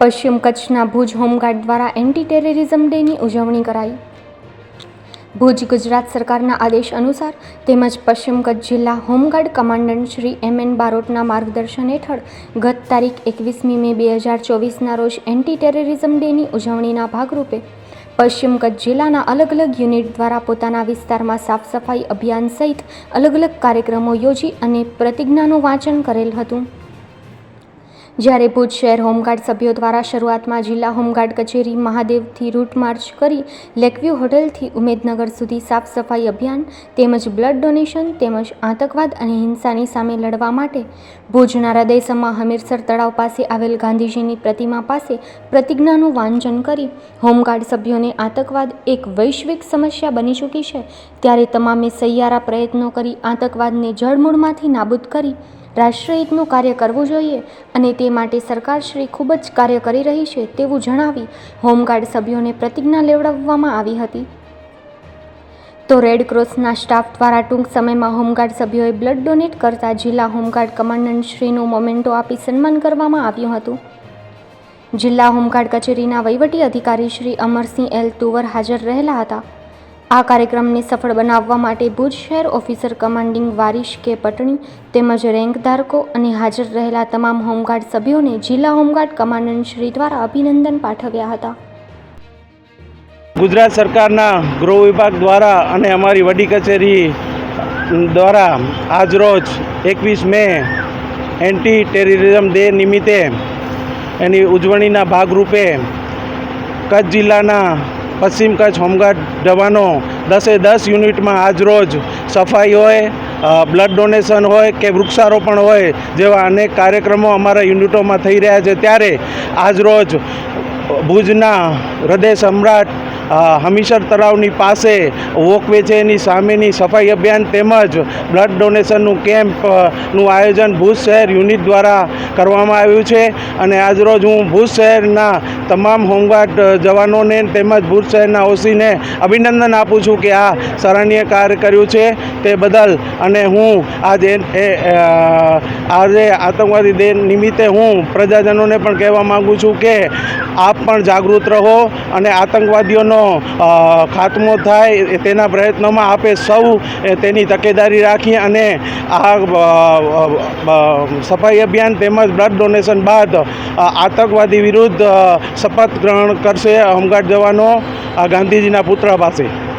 પશ્ચિમ કચ્છના ભુજ હોમગાર્ડ દ્વારા એન્ટી ટેરરિઝમ ડેની ઉજવણી કરાઈ. ભુજ ગુજરાત સરકારના આદેશ અનુસાર તેમજ પશ્ચિમ કચ્છ જિલ્લા home guard commandant Shri M N બારોટના માર્ગદર્શન હેઠળ ગત તારીખ એકવીસમી મે બે હજાર ચોવીસના રોજ એન્ટી ટેરરિઝમ ડેની ઉજવણીના ભાગરૂપે પશ્ચિમ કચ્છ જિલ્લાના અલગ અલગ યુનિટ દ્વારા પોતાના વિસ્તારમાં સાફ સફાઈ અભિયાન સહિત અલગ અલગ કાર્યક્રમો યોજી અને પ્રતિજ્ઞાનું વાંચન કરેલ હતું. જ્યારે ભુજ શહેર હોમગાર્ડ સભ્યો દ્વારા શરૂઆતમાં જિલ્લા હોમગાર્ડ કચેરી મહાદેવથી રૂટ માર્ચ કરી લેકવ્યૂ હોટલથી ઉમેદનગર સુધી સાફ સફાઈ અભિયાન તેમજ બ્લડ ડોનેશન તેમજ આતંકવાદ અને હિંસાની સામે લડવા માટે ભુજના હૃદયસમાં હમીરસર તળાવ પાસે આવેલ ગાંધીજીની પ્રતિમા પાસે પ્રતિજ્ઞાનું વાંચન કરી હોમગાર્ડ સભ્યોને આતંકવાદ એક વૈશ્વિક સમસ્યા બની ચૂકી છે. ત્યારે તમામે સૈયારા પ્રયત્નો કરી આતંકવાદને જળમૂળમાંથી નાબૂદ કરી રાષ્ટ્રહિતનું કાર્ય કરવું જોઈએ અને તે માટે સરકારશ્રી ખૂબ જ કાર્ય કરી રહી છે તેવું જણાવી હોમગાર્ડ સભ્યોને પ્રતિજ્ઞા લેવડાવવામાં આવી હતી. તો રેડ ક્રોસના સ્ટાફ દ્વારા ટૂંક સમયમાં હોમગાર્ડ સભ્યોએ બ્લડ ડોનેટ કરતા જિલ્લા હોમગાર્ડ કમાન્ડન્ટશ્રીનું મોમેન્ટો આપી સન્માન કરવામાં આવ્યું હતું. જિલ્લા હોમગાર્ડ કચેરીના વહીવટી અધિકારી શ્રી અમરસિંહ એલ તુવર હાજર રહેલા હતા. આ કાર્યક્રમને સફળ બનાવવા માટે ભુજ શહેર ઓફિસર કમાન્ડિંગ વારીશ કે પટણી તેમજ રેન્ક ધારકો અને હાજર રહેલા તમામ હોમગાર્ડ સભ્યોને જિલ્લા હોમગાર્ડ કમાન્ડન્ટ શ્રી દ્વારા અભિનંદન પાઠવ્યા હતા. ગુજરાત સરકારના ગૃહ વિભાગ દ્વારા અને અમારી વડી કચેરી દ્વારા આજરોજ એકવીસ મે એન્ટી ટેરરિઝમ ડે નિમિત્તે એની ઉજવણીના ભાગરૂપે કચ્છ જિલ્લાના પશ્ચિમ કચ્છ, હોમગાર્ડ જવાનો દસે દસ યુનિટમાં આજરોજ સફાઈ હોય બ્લડ ડોનેશન હોય કે વૃક્ષારોપણ હોય જેવા અનેક કાર્યક્રમો અમારા યુનિટોમાં થઈ રહ્યા છે. ત્યારે આજરોજ ભુજના હૃદય સમ્રાટ હમીસર તળાવની પાસે વોકવે છે. એની સામેની સફાઈ અભિયાન તેમજ બ્લડ ડોનેશનનું કેમ્પનું આયોજન ભુજ શહેર યુનિટ દ્વારા કરવામાં આવ્યું છે. અને આજરોજ હું ભુજ શહેરના તમામ હોમગાર્ડ જવાનોને તેમજ ભુજ શહેરના ઓસીને અભિનંદન આપું છું કે આ સરાહનીય કાર્ય કર્યું છે તે બદલ. અને હું આજે આજે આતંકવાદી દે નિમિત્તે હું પ્રજાજનોને પણ કહેવા માગું છું કે આપ પણ જાગૃત રહો અને આતંકવાદીઓનો અ, ખાત્મો થાય તેના પ્રયત્નોમાં આપે સૌ તેની તકેદારી રાખી અને આ સફાઈ અભિયાન તેમજ બ્લડ ડોનેશન બાદ આતંકવાદી વિરુદ્ધ શપથ ગ્રહણ કરશે હોમગાર્ડ જવાનો ગાંધીજીના પુત્ર પાસે.